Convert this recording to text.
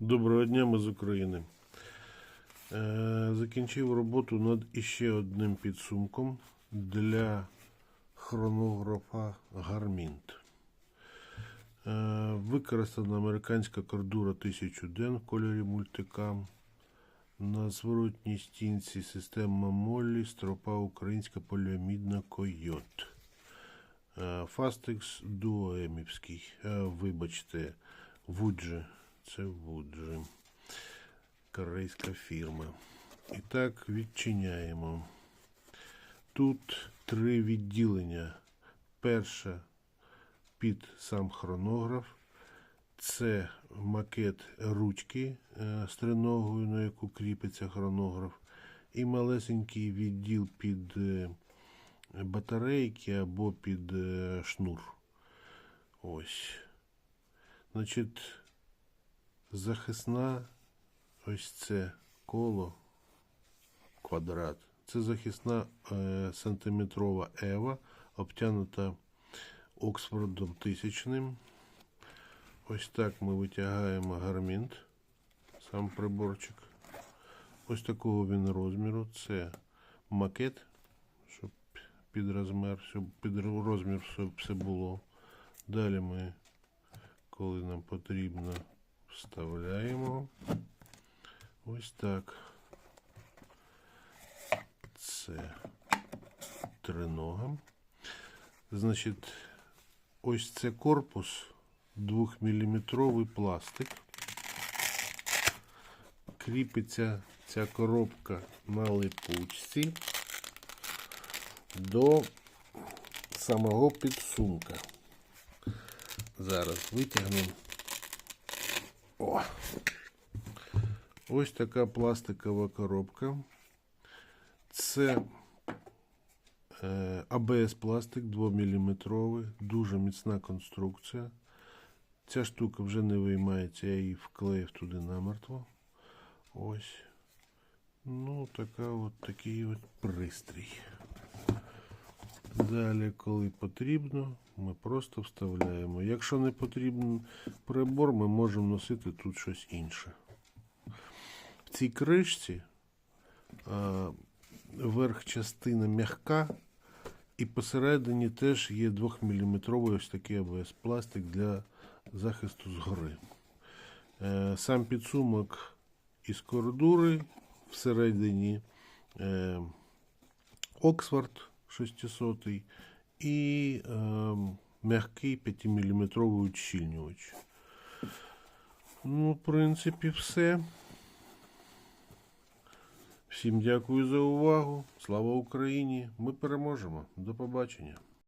Доброго дня, ми з України. Е, Закінчив роботу над іще одним підсумком для хронографа Гармінт. Е, Використана американська кордура 1000 ден в кольорі мультикам. На зворотній стінці система Моллі, стропа українська поліамідна койот. Е, Фастекс дуоемівський. Вибачте, Вуджи. Це Вуджи. Корейська фірма. І так, відчиняємо. Тут три відділення. Перше під сам хронограф. Це макет ручки е, з триногою, на яку кріпиться хронограф. І малесенький відділ під е, батарейки або під е, шнур. Ось. Значить, захисна ось це коло квадрат. Це захисна е, сантиметрова ева, обтянута Оксфордом тисячним. Ось так ми витягаємо гармінт, сам приборчик. Ось такого він розміру. Це макет, щоб під розмір, щоб під розмір все, було. Далі ми, коли нам потрібно, вставляємо. Ось так. Це тринога. Значить, ось це корпус 2-мм пластик. Кріпиться ця коробка на липучці до самого підсумка. Зараз витягнемо. О! Ось така пластикова коробка. Це е, АБС пластик 2-мм, дуже міцна конструкція. Ця штука вже не виймається, я її вклеїв туди намертво. Ось. Ну, така от такий от пристрій. Далі, коли потрібно, ми просто вставляємо. Якщо не потрібен прибор, ми можемо носити тут щось інше. В цій кришці а, верх частина м'яка, і посередині теж є 2-мм ось такий АБС пластик для захисту згори. Е, сам підсумок із кордури всередині е, Оксфорд 600 і е, м'який 5-мм ущільнювач. Ну, в принципі, все. Всім дякую за увагу. Слава Україні! Ми переможемо. До побачення.